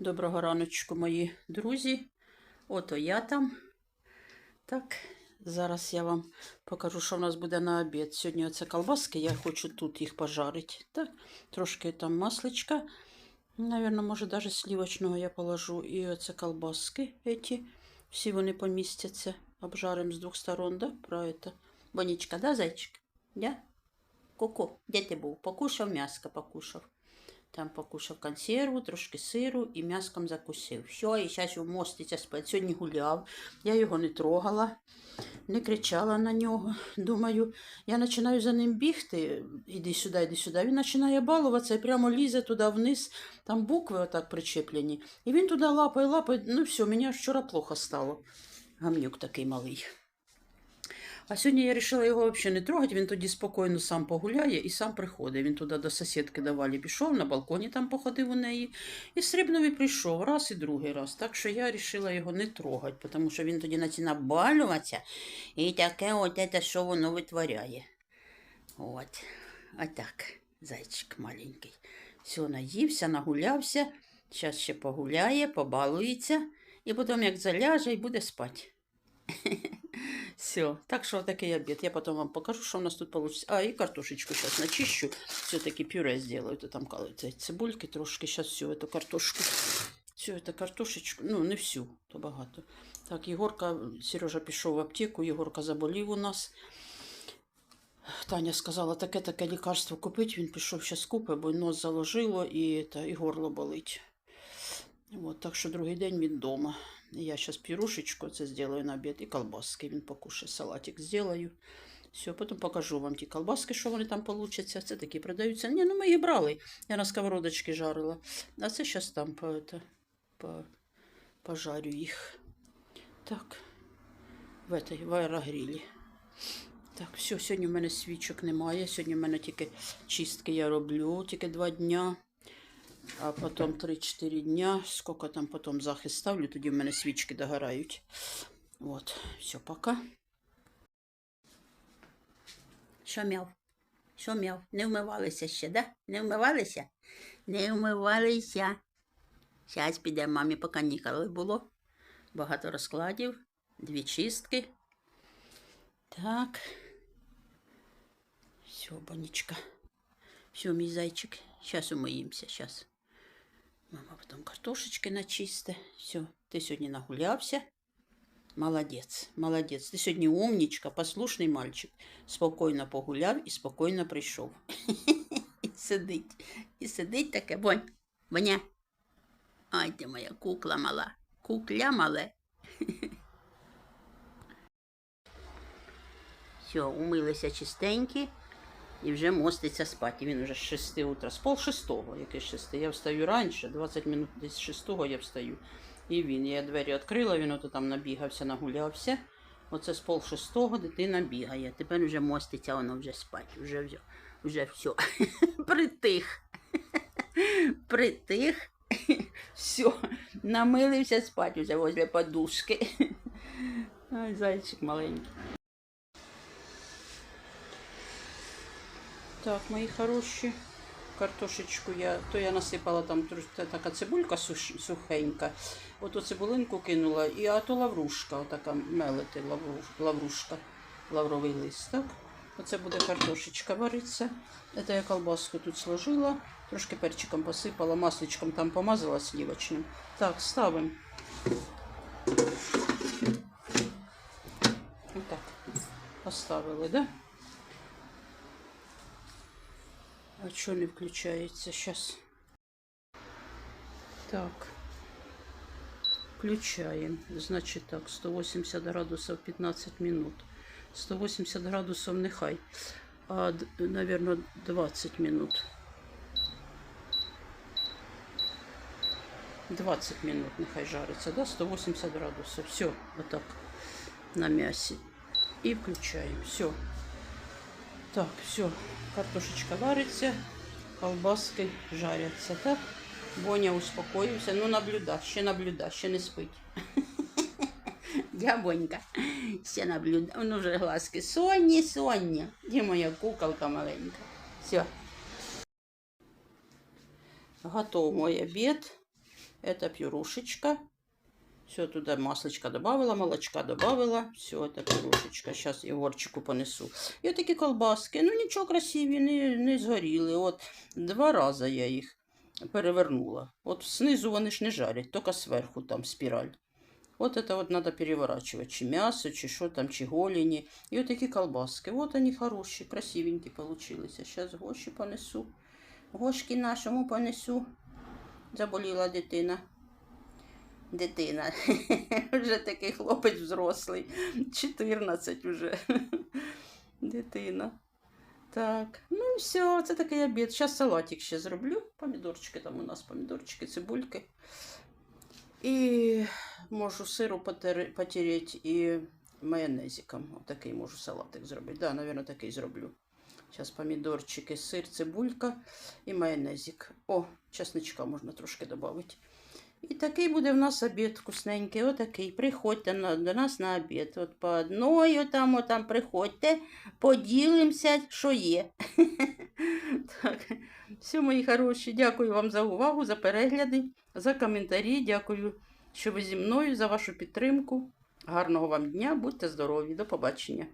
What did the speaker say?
Доброго раночку, мої друзі. Ото я там. Так, зараз я вам покажу, що в нас буде на обід. Сьогодні оце колбаски, я хочу тут їх пожарити. Так, трошки там масличка. Наверное, може, навіть сливочного я положу. І оце колбаски эти. Всі вони помістяться. Обжарим з двох сторон, да? Про это. Бонічка, да, зайчик? Да? Ку-ку, де ти був? Покушав м'яско, покушав. Там покушав консерву, трошки сиру і м'яском закусив. Все, і зараз його моститься спать. Сьогодні гуляв, я його не трогала, не кричала на нього. Думаю, я починаю за ним бігти, іди сюди, іди сюди. Він починає балуватися і прямо лізе туди вниз, там букви отак причеплені. І він туди лапає, лапає. Ну все, мені вчора плохо стало. Гамнюк такий малий. А сьогодні я вирішила його взагалі не трогати, він тоді спокійно сам погуляє і сам приходить. Він туди до сусідки давалі пішов, на балконі там походив у неї. І стрибнув прийшов раз і другий раз. Так що я вирішила його не трогати, тому що він тоді починає балюватися і таке от це, що воно витворяє. От. А так, зайчик маленький. Все, наївся, нагулявся. Зараз ще погуляє, побалується, і потім як заляже і буде спати. Все, так що такий обід. Я потім вам покажу, що у нас тут вийде. А, і картошечку зараз начищу. Все-таки пюре сделаю. То там калиться цибульки трошки. Зараз всю эту картошку. Всю эту картошечку, ну не всю, то багато. Так, Єгорка, Сережа пішов в аптеку, Єгорка заболів у нас. Таня сказала, таке-таке лікарство купити. Він пішов зараз купить, бо нос заложило і, та, і горло болить. От, так що другий день він вдома. Я сейчас пирушечку це сделаю на обід і колбаски. Він покушає, салатик сделаю. Все, потім покажу вам ті колбаски, що вони там получаться. Це такі продаються. Ні, ну ми їх брали. Я на сковородочці жарила. А це зараз там по, это, по, пожарю їх. Так, в, этой, в аерогрілі. Так, все, сьогодні в мене свічок немає. Сьогодні в мене тільки чистки я роблю, тільки два дня. А потім 3-4 дня, сколько там потім захист ставлю, тоді в мене свічки догорають. От, все, пока. Що мяв? Що мяв? Не вмивалися ще, да? Не вмивалися? Не вмивалися. Зараз підемо мамі, поки ніколи було. Багато розкладів, дві чистки. Так. Все, бонічка. Все, мій зайчик. Сейчас умоїмося, сейчас. Потім картошечки начисте. Все, ти сьогодні нагулявся. Молодець, молодець. Ти сьогодні умнічка, послушний мальчик. Спокійно погуляв і спокійно прийшов. І сидить. І сидить таке, бонь. Боня. Ай ти моя кукла мала. Кукля мале. Все, умилися чистенькі. І вже моститься спати. Він вже з 6 утра, з пол шестого, яке 6. Я встаю раніше, 20 минут десь з 6 я встаю. І він. Я двері відкрила, він ото там набігався, нагулявся. Оце з пол шестого дитина бігає. Тепер вже моститься, воно вже спать. Вже, вже, вже все. Притих. Притих. Все. Намилився спать уже возле подушки. Ай, зайчик маленький. Так, мої хороші. Картошечку я, то я насипала там така цибулька сухенька. Ото цибулинку кинула, і а то лаврушка, отака мелити лаврушка, лавровий лист. Оце буде картошечка вариться. Це я колбаску тут сложила, трошки перчиком посипала, масличком там помазала сливочним. Так, ставимо. Отак. Поставили, да? Что не включается сейчас? Так. Включаем. Значит так, 180 градусов 15 минут. 180 градусов нехай. А, наверное, 20 минут. 20 минут нехай жарится, да? 180 градусов. Все, вот так на мясе. И включаем. Все. Так, все, картошечка вариться, колбаски жаряться. Так, Боня успокоївся. Ну, наблюда, ще наблюда, ще не спить. Я Бонька, ще наблюда. Ну, вже глазки. Сонні, сонні. Де моя куколка маленька. Все. Готов мой обід. Это пюрушечка. Все, туда маслечка добавила, молочка добавила. Все, это пюрушечка. Сейчас Єгорчику понесу. І отакі колбаски. Ну нічого красиві, не, не згоріли. От два рази я їх перевернула. От знизу вони ж не жарять, тільки зверху там спіраль. Вот это вот надо переворачивать, чи мясо, чи что там, чи голени. И вот такие колбаски. Вот они хорошие, красивенькие получились. Сейчас Гоші понесу. Гошки нашому понесу. Заболіла дитина. Дитина. Вже такий хлопець взрослий. 14 уже. Дитина. Так, ну все, це такий обід. Зараз салатик ще зроблю. Помідорчики там у нас, помідорчики, цибульки. І можу сиру потереть і майонезиком. Отакий можу салатик зробити. Да, наверное, такий зроблю. Зараз помідорчики, сир, цибулька і майонезик. О, чесничка можна трошки додати. І такий буде в нас обід вкусненький. Отакий. Приходьте на, до нас на обід. От по одної там, от там приходьте, поділимося, що є. так. Все, мої хороші, дякую вам за увагу, за перегляди, за коментарі. Дякую, що ви зі мною, за вашу підтримку. Гарного вам дня, будьте здорові, до побачення.